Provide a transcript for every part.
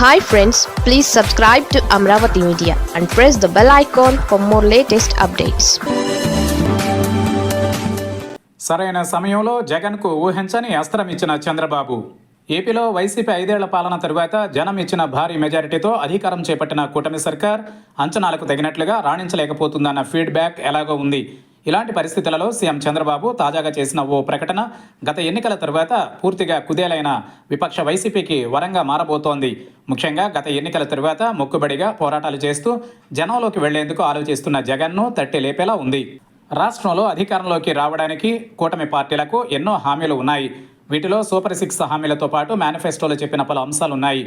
Hi friends please subscribe to Amaravati media and press the bell icon for more latest updates సరైన సమయంలో జగన్కు ఊహించని అస్త్రం ఇచ్చిన చంద్రబాబు. ఏపీలో వైసీపీ ఐదేళ్ళ పాలన తరువాత జనం ఇచ్చిన భారీ మెజారిటీతో అధికారం చేపట్టిన కూటమి సర్కార్ అంచనాలకు తగినట్లుగా రాణించలేకపోతుందన్న ఫీడ్బ్యాక్ ఎలాగో ఉంది. ఇలాంటి పరిస్థితులలో సీఎం చంద్రబాబు తాజాగా చేసిన ఓ ప్రకటన గత ఎన్నికల తరువాత పూర్తిగా కుదేలైన విపక్ష వైసీపీకి వరంగా మారబోతోంది. ముఖ్యంగా గత ఎన్నికల తరువాత మొక్కుబడిగా పోరాటాలు చేస్తూ జనంలోకి వెళ్ళేందుకు ఆలోచిస్తున్న జగన్ను తట్టి లేపేలా ఉంది. రాష్ట్రంలో అధికారంలోకి రావడానికి కూటమి పార్టీలకు ఎన్నో హామీలు ఉన్నాయి. వీటిలో సూపర్ సిక్స్ హామీలతో పాటు మేనిఫెస్టోలో చెప్పిన పలు అంశాలు ఉన్నాయి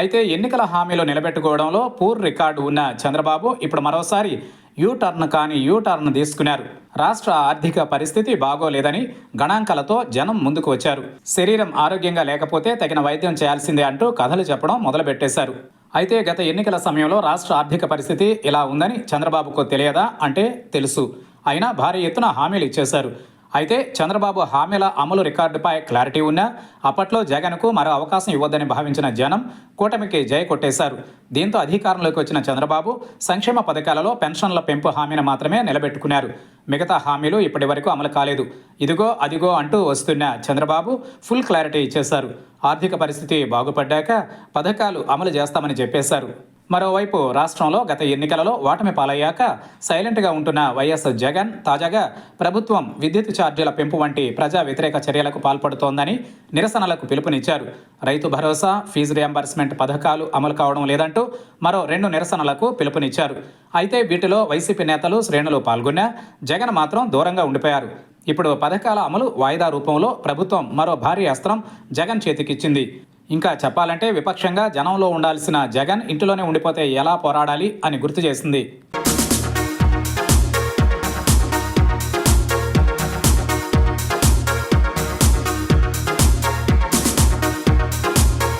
అయితే ఎన్నికల హామీలు నిలబెట్టుకోవడంలో పూర్ రికార్డు ఉన్న చంద్రబాబు ఇప్పుడు మరోసారి యూ టర్న్ కాని యూ టర్న్ తీసుకున్నారు. రాష్ట్ర ఆర్థిక పరిస్థితి బాగోలేదని గణాంకాలతో జనం ముందుకు వచ్చారు. శరీరం ఆరోగ్యంగా లేకపోతే తగిన వైద్యం చేయాల్సిందే అంటూ కథలు చెప్పడం మొదలుపెట్టేశారు. అయితే గత ఎన్నికల సమయంలో రాష్ట్ర ఆర్థిక పరిస్థితి ఇలా ఉందని చంద్రబాబుకు తెలియదా అంటే తెలుసు. అయినా భారీ ఎత్తున హామీలు ఇచ్చేశారు. అయితే చంద్రబాబు హామీల అమలు రికార్డుపై క్లారిటీ ఉన్నా అప్పట్లో జగన్కు మరో అవకాశం ఇవ్వద్దని భావించిన జనం కూటమికి జయ కొట్టేశారు. దీంతో అధికారంలోకి వచ్చిన చంద్రబాబు సంక్షేమ పథకాలలో పెన్షన్ల పెంపు హామీని మాత్రమే నిలబెట్టుకున్నారు. మిగతా హామీలు ఇప్పటి వరకు అమలు కాలేదు. ఇదిగో అదిగో అంటూ వస్తున్న చంద్రబాబు ఫుల్ క్లారిటీ ఇచ్చేశారు. ఆర్థిక పరిస్థితి బాగుపడ్డాక పథకాలు అమలు చేస్తామని చెప్పేశారు. మరోవైపు రాష్ట్రంలో గత ఎన్నికలలో ఓటమి పాలయ్యాక సైలెంట్గా ఉంటున్న వైఎస్ జగన్ తాజాగా ప్రభుత్వం విద్యుత్ ఛార్జీల పెంపు వంటి ప్రజా వ్యతిరేక చర్యలకు పాల్పడుతోందని నిరసనలకు పిలుపునిచ్చారు. రైతు భరోసా ఫీజు రియంబర్స్మెంట్ పథకాలు అమలు కావడం లేదంటూ మరో రెండు నిరసనలకు పిలుపునిచ్చారు. అయితే వీటిలో వైసీపీ నేతలు శ్రేణులు పాల్గొన్నా జగన్ మాత్రం దూరంగా ఉండిపోయారు. ఇప్పుడు పథకాల అమలు వాయిదా రూపంలో ప్రభుత్వం మరో భారీ అస్త్రం జగన్ చేతికిచ్చింది. ఇంకా చెప్పాలంటే విపక్షంగా జనంలో ఉండాల్సిన జగన్ ఇంటిలోనే ఉండిపోతే ఎలా పోరాడాలి అని గుర్తు చేసింది.